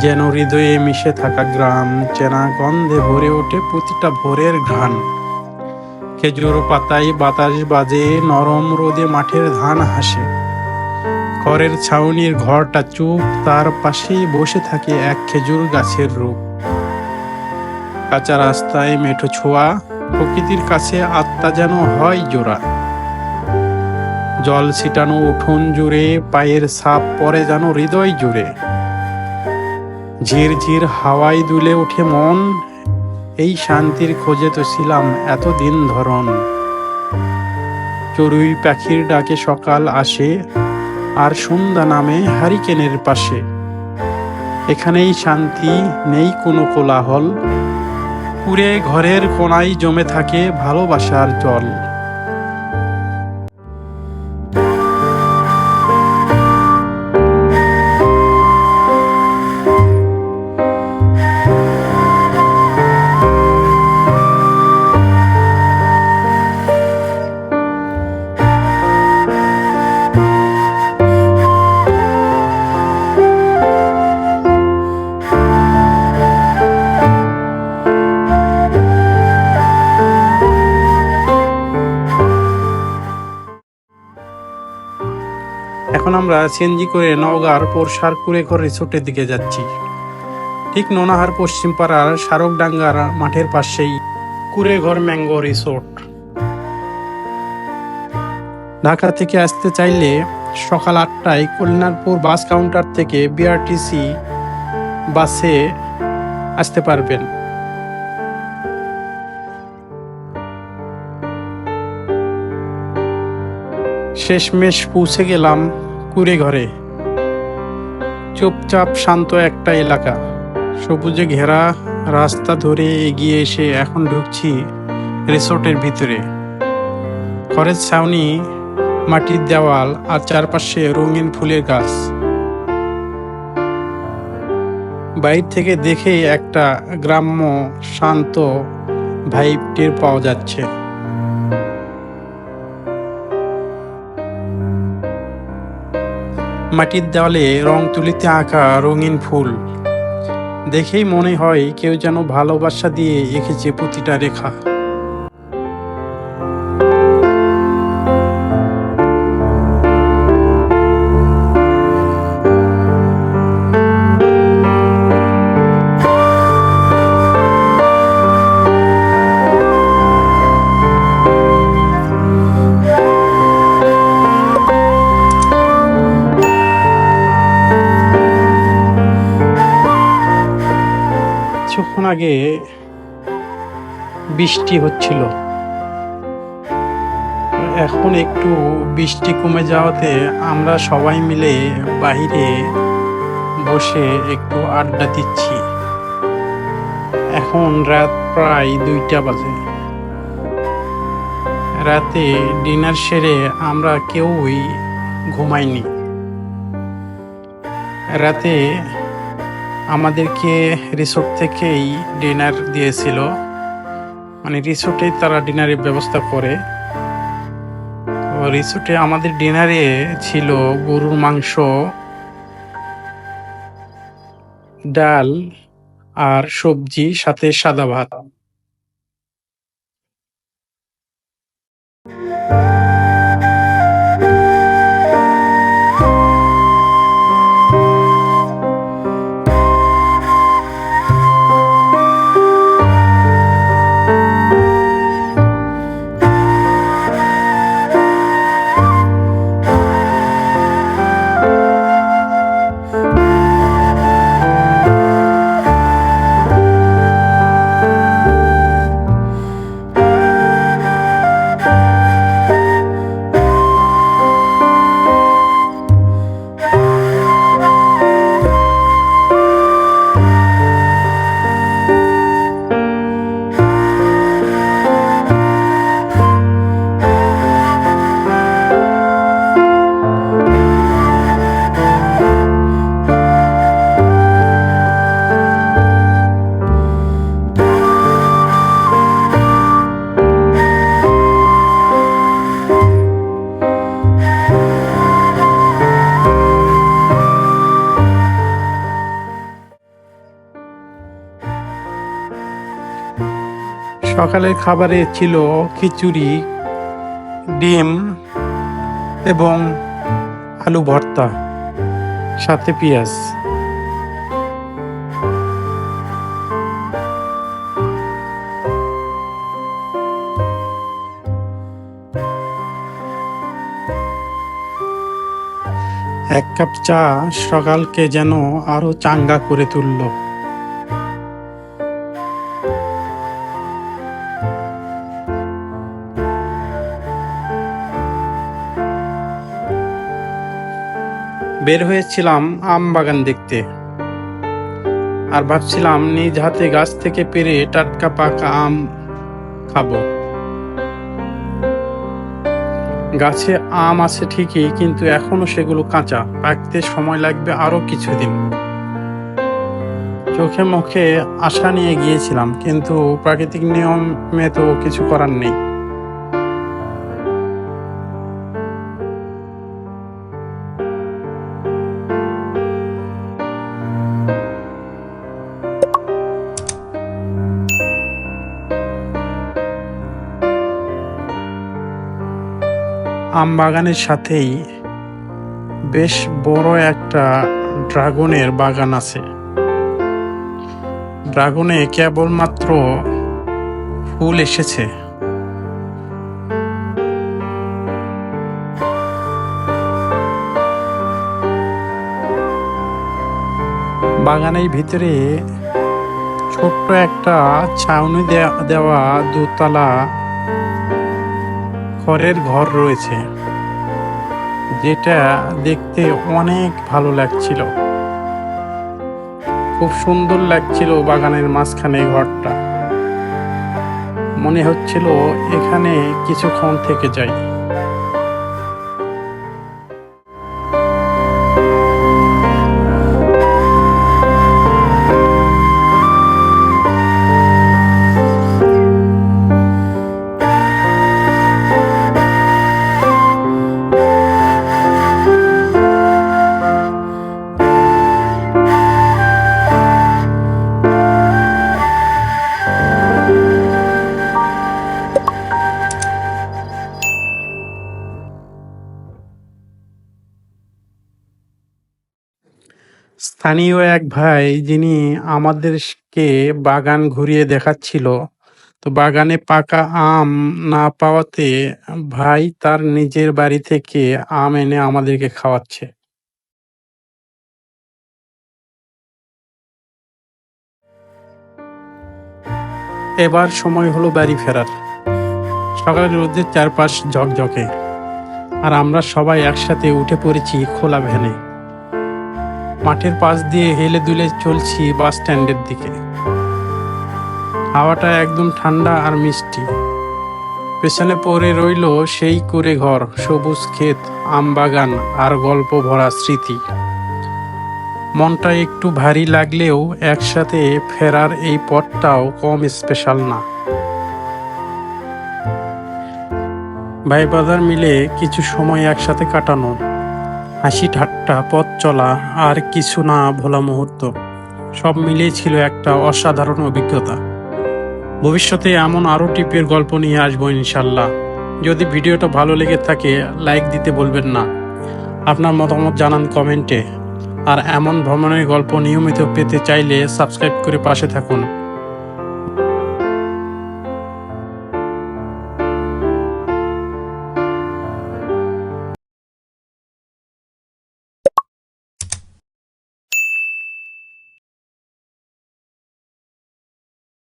যেন হৃদয়ে মিশে থাকা গ্রাম, চেনা গন্ধে ভরে ওঠে প্রতিটা ভোরের ঘ্রাণ। খেজুর পাতায় বাতাস বাজে, নরম রোদে মাঠের ধান হাসে। ঘরের ছাউনির ঘরটা চুপ, তার পাশেই বসে থাকে এক খেজুর গাছের রূপ। কাঁচা রাস্তায় মেঠো ছোঁয়া, প্রকৃতির কাছে আত্মা যেন হয় জোড়া। জল ছিটানো উঠোন জুড়ে, পায়ের ছাপ পরে যেন হৃদয় জুড়ে। ঝির ঝির হাওয়ায় দুলে ওঠে মন। এই শান্তির খোঁজে তো ছিলাম এতদিন ধরন চড়ুই পাখির ডাকে সকাল আসে, আর সন্ধ্যা নামে হারিকেনের পাশে। এখানেই শান্তি নেই কোনো কোলাহল। পুরে ঘরের কোনায় জমে থাকে ভালোবাসার জল। এখন আমরা সিএনজি করে নওগাঁর পোরসার কুড়েঘর রিসোর্টের দিকে যাচ্ছি। ঠিক নোনাহার পশ্চিম পাড়ার সারকডাঙ্গার মাঠের পাশেই কুড়েঘর ম্যাঙ্গো রিসোর্ট। ঢাকা থেকে আসতে চাইলে সকাল আটটায় কল্যাণপুর বাস কাউন্টার থেকে বিআরটিসি বাসে আসতে পারবেন। শেষমেশ পৌঁছে গেলাম কুড়ে ঘরে। চুপচাপ শান্ত একটা এলাকা। সবুজে ঘেরা রাস্তা ধরে এগিয়ে এসে এখন ঢুকছি রিসোর্টের ভিতরে। ঘরের ছাউনি, মাটির দেওয়াল আর চারপাশে রঙিন ফুলের গাছ। বাইর থেকে দেখে একটা গ্রাম্য শান্ত ভাইব টের পাওয়া যাচ্ছে। মাটির দেওয়ালে রং তুলিতে আঁকা রঙিন ফুল। দেখেই মনে হয় কেউ যেন ভালোবাসা দিয়ে এঁকেছে প্রতিটা রেখা। আগে বৃষ্টি হচ্ছিল। এখন একটু বৃষ্টি কমে যাওয়াতে আমরা সবাই মিলে বাইরে বসে একটু আড্ডা দিচ্ছি। এখন রাত প্রায় দুইটা বাজে। রাতে ডিনার সেরে আমরা কেউই ঘুমাইনি। রাতে আমাদেরকে রিসোর্ট থেকেই ডিনার দিয়েছিল। মানে রিসোর্টেই তারা ডিনারের ব্যবস্থা করে। রিসোর্টে আমাদের ডিনারে ছিল গরুর মাংস, ডাল আর সবজি, সাথে সাদা ভাত। সকালের খাবারে ছিল খিচুড়ি, ডিম এবং আলু ভর্তা, সাথে পেঁয়াজ। এক কাপ চা সকালকে যেন আরও চাঙ্গা করে তুলল। বের হয়েছিলাম আম বাগান দেখতে। আর ভাবছিলাম নিজ হাতে গাছ থেকে পেরে টাটকা পাকা আম খাব। গাছে আম আছে ঠিকই, কিন্তু এখনও সেগুলো কাঁচা। পাকতে সময় লাগবে আরও কিছুদিন। চোখে মুখে আশা নিয়ে গিয়েছিলাম, কিন্তু প্রাকৃতিক নিয়মে তো কিছু করার নেই। আম বাগানের সাথেই বেশ বড় একটা ড্রাগনের বাগান আছে। ড্রাগনে কেবলমাত্র ফুল এসেছে। বাগানের ভিতরে ছোট্ট একটা ছাউনি দেওয়া দোতলা খড়ের ঘর রয়েছে, যেটা দেখতে অনেক ভালো লাগছিল। খুব সুন্দর লাগছিল বাগানের মাঝখানে ঘরটা। মনে হচ্ছিল এখানে কিছুক্ষণ থেকে যাই। স্থানীয় এক ভাই যিনি আমাদেরকে বাগান ঘুরিয়ে দেখাচ্ছিল। তো বাগানে পাকা আম না পাওয়াতে ভাই তার নিজের বাড়ি থেকে আম এনে আমাদেরকে খাওয়াচ্ছে। এবার সময় হলো বাড়ি ফেরার। সকালের রোদের চারপাশ ঝকঝকে। আর আমরা সবাই একসাথে উঠে পড়েছি খোলা ভ্যানে। মাঠের পাশ দিয়ে হেলে দুলে চলছি বাস স্ট্যান্ডের দিকে। হাওয়াটা একদম ঠান্ডা আর মিষ্টি। পেছনে পড়ে রইল সেই করে ঘর, সবুজ ক্ষেত, আম বাগান আর গল্প ভরা স্মৃতি। মনটা একটু ভারী লাগলেও একসাথে ফেরার এই পথটাও কম স্পেশাল না। ভাই বাজার মিলে কিছু সময় একসাথে কাটানো। হাসি ঠাট্টা, পথ চলা, আর কিছু না ভোলা মুহূর্ত, সব মিলিয়ে ছিল একটা অসাধারণ অভিজ্ঞতা। ভবিষ্যতে এমন আরও টিপের গল্প নিয়ে আসব ইনশাল্লাহ। যদি ভিডিওটা ভালো লেগে থাকে, লাইক দিতে বলবেন না। আপনার মতামত জানান কমেন্টে। আর এমন ভ্রমণের গল্প নিয়মিত পেতে চাইলে সাবস্ক্রাইব করে পাশে থাকুন।